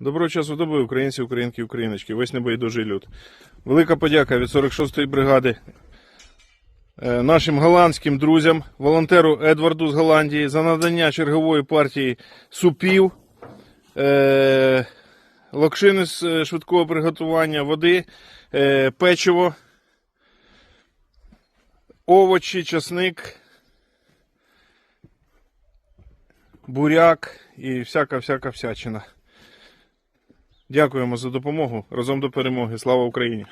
Доброго часу доби, українці, українки, україночки, весь небайдужий люд. Велика подяка від 46-ї бригади е, нашим голландським друзям, волонтеру Едварду з Голландії за надання чергової партії супів, е, локшини з е, швидкого приготування води, печиво, овочі, часник, буряк і всяка-всяка всячина. Дякуємо за допомогу. Разом до перемоги. Слава Україні!